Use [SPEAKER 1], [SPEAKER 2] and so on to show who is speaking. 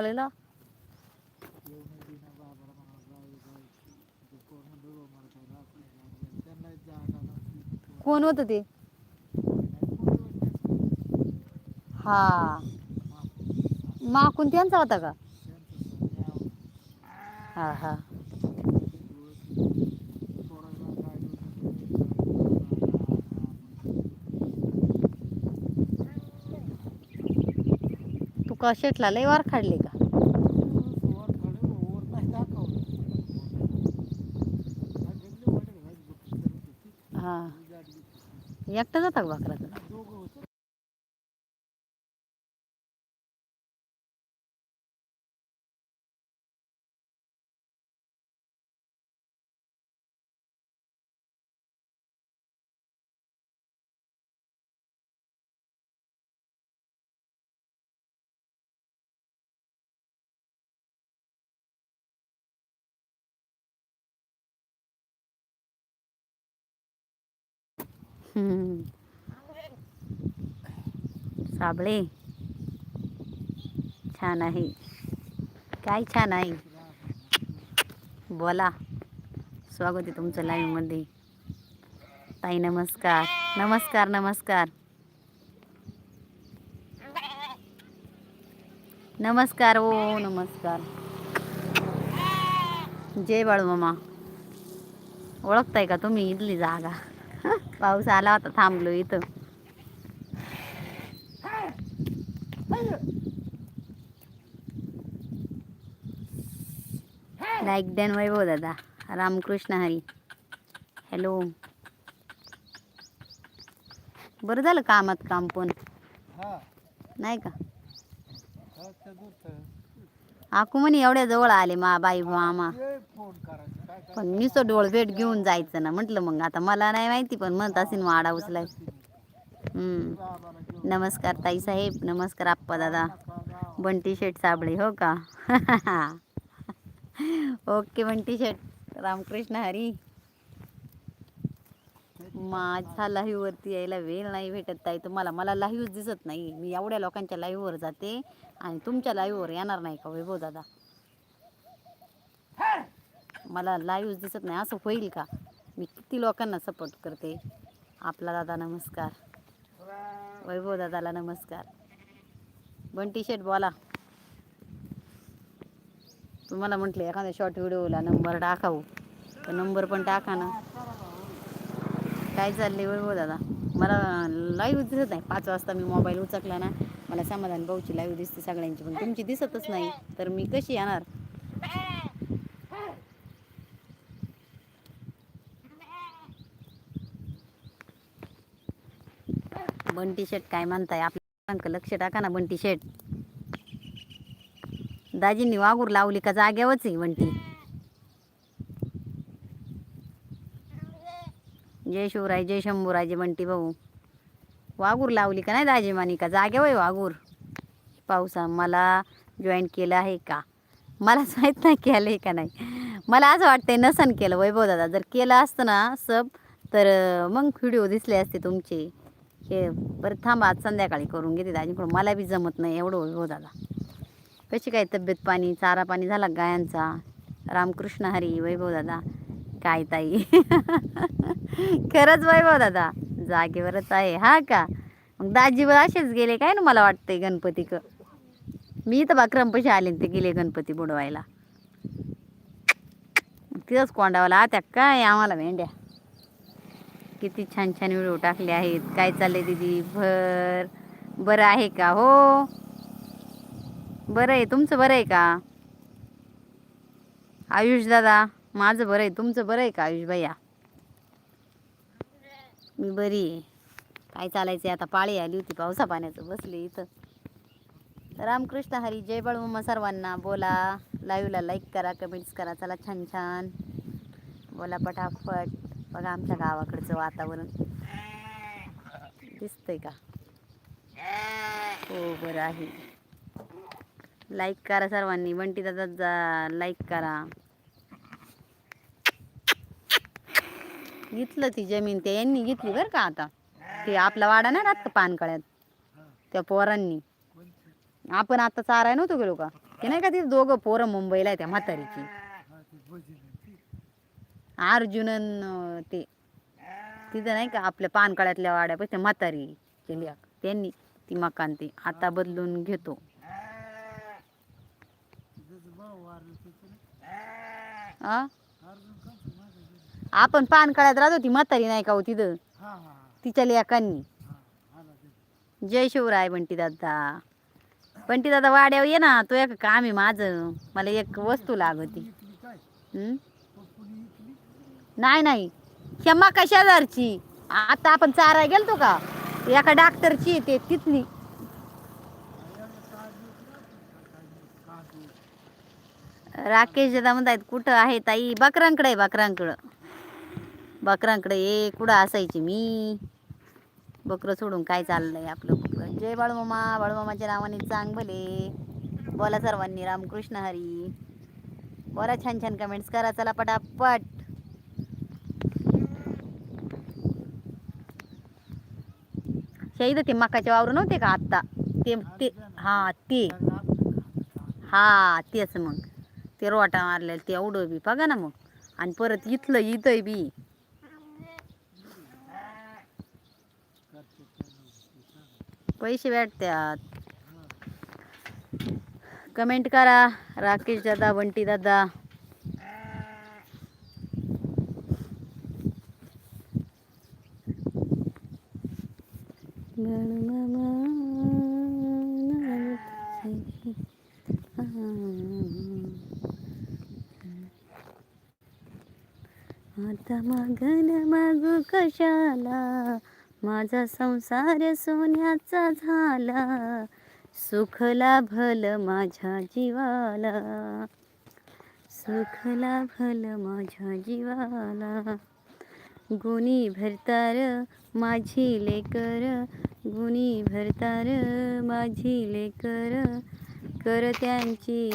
[SPEAKER 1] निघालेला कोण होत ते? हा. माकून त्यांचा होता का? हा हा. तू का शेटला लय वार काढली का? हा. एकटा जाता का भाकरा हम्म. साबळे. छान आहे. काय छान आहे? बोला. स्वागत आहे तुमचं लाईव्हमध्ये ताई नमस्कार. नमस्कार नमस्कार. नमस्कार ओ नमस्कार. जय बाळू मामा. ओळखताय का तुम्ही? इथली जागा. पाऊस आला होता थांबलो इथं. लाईक डॅन वैभव दादा. रामकृष्ण हरी. हॅलो बरं झालं कामात काम पण? नाही का? आकू म्हणे एवढ्या जवळ आले मा बाई मामा पण निसो डोळ भेट घेऊन जायचं ना म्हटलं मग. आता मला नाही माहिती पण म्हणत असेल वाडा उचलाय. नमस्कार ताई साहेब नमस्कार आप्पा दादा. बंटी शेट साबळे हो का? ओके बंटी शेट रामकृष्ण हरी. माझ्या लाईव्ह वरती यायला वेळ नाही भेटत ताई. तुम्हाला मला लाईव्ह दिसत नाही. मी एवढ्या लोकांच्या लाईव्ह वर जाते आणि तुमच्या लाईव्ह वर येणार नाही का वैभव दादा? मला लाईव्ह दिसत नाही. असं होईल का? मी किती लोकांना सपोर्ट करते. आपला दादा नमस्कार. वैभव दादाला नमस्कार. बंटी शेट बोला. तुम्हाला म्हटलं एखाद्या शॉर्ट व्हिडिओला नंबर टाकावू. तर नंबर पण टाका ना. काय चालले हो दादा? मला लाईव्ह दिसत नाही. पाच वाजता मी मोबाईल उचकला ना मला समाधान भाऊची लाईव्ह दिसते सगळ्यांची. पण तुमची दिसतच नाही. तर मी कशी येणार? बंटी शेट काय म्हणताय? आपल्या लक्ष टाका ना बंटी शेट दाजींनी वागूर लावली का जाग्यावरच आहे बंटी. जय शिवराय जय शंभूराजे बंटी भाऊ. वागूर लावली का नाही दाजी का? जागे आहे वागूर पावसा मला जॉईन केलं आहे का? मलाच माहीत नाही केलं आहे का नाही. मला असं वाटतंय नसन केलं वैभव दादा. जर केलं असतं ना सब तर मग व्हिडिओ दिसले असते तुमचे. हे बरं थांबा आज संध्याकाळी करून घेते दाजीकडून मला बी जमत नाही एवढं वैभव दादा. कशी काय तब्येत पाणी चारा पाणी झाला गायांचा? रामकृष्ण हरी वैभव दादा. काय ताई खरंच वैभव दादा जागेवरच आहे. हा का? मग दाजीवर असेच गेले काय ना मला वाटतंय गणपती क मी तर बाक्रमपशी आले ते गेले गणपती बुडवायला. तिथंच कोंडावाला आत्या काय आम्हाला भेंड्या? किती छान छान व्हिडिओ टाकले आहेत. काय चाललंय दीदी? भर बरं आहे का? हो. बरं आहे. तुमचं बरं आहे का? आयुष दादा माझं बरं आहे तुमचं बरं आहे का आयुष भैया मी बरी आहे. काय चालायचं आता? पाळी आली होती पावसा पाण्याचं बसले इथं. रामकृष्ण हरी जय बाळूमा सर्वांना. बोला लाईव्हला लाईक करा कमेंट्स करा चला छान छान. बोला पटापट. बघा आमच्या गावाकडचं वातावरण. दिसतंय का? हो बरं आहे. लाईक करा सर्वांनी. बंटी दादा जा लाईक करा. घेतलं ती जमीन ते यांनी घेतली बरं का आता. ते आपला वाडा नाही राहत का पानकळ्यात? त्या पोरांनी. आपण आता चाराय नव्हतो गेलो का? ते नाही का ते दोघं पोरं मुंबईला आहे त्या म्हातारीची. अर्जुनन ते. तिथं नाही का आपल्या पानकळ्यातल्या वाड्यापाशी त्या म्हातारी केली त्यांनी ती मकान ते आता बदलून घेतो.
[SPEAKER 2] हा
[SPEAKER 1] आ? आपण पानकळ्यात राहतो ती म्हातारी नाही का हो तिथं?
[SPEAKER 2] हा हा. हा
[SPEAKER 1] तिच्या लेकांनी.
[SPEAKER 2] हा आला ते
[SPEAKER 1] जय शिवराय बंटी दादा. बंटी दादा वाड्यावर ये ना तो एक काम आहे माझं. मला एक वस्तू लागती.
[SPEAKER 2] इकली काय
[SPEAKER 1] हं?
[SPEAKER 2] पप्पूनी इकली
[SPEAKER 1] नाही नाही. क्षमा कशादारची आता आपण चारा गेलतो का? एका डॉक्टरची आहे ते तिथली. राकेश दादा म्हणतायत कुठं आहे ताई? बकरांकडे आहे बकरांकडं. बकरांकडे ये कुठं असायची मी? बकरं सोडून काय चाललंय आपलं बकरं? जय बाळूमामा बाळूमामाच्या नावाने चांग भले. बोला सर्वांनी रामकृष्ण हरी. बोला छान छान कमेंट्स करा चला पटापट. शहीद ते मकाचे वावर नव्हते का आत्ता? ते ते हा ते. हा तेच मग. ते रोटा मारलेलं ते एवढं बी. बघा ना मग. आणि परत इथलं इथं बी. पैसे भेटतात. कमेंट करा राकेश दादा बंटी दादा. आता मागन मागू कशाला माझा संसार सोन्याचा झाला सुख लाभल माझ्या जीवाला. सुख लाभल माझ्या जीवाला. गुणी भरतार माझी लेकर गुणी भरतार माझी लेकर. कर त्यांची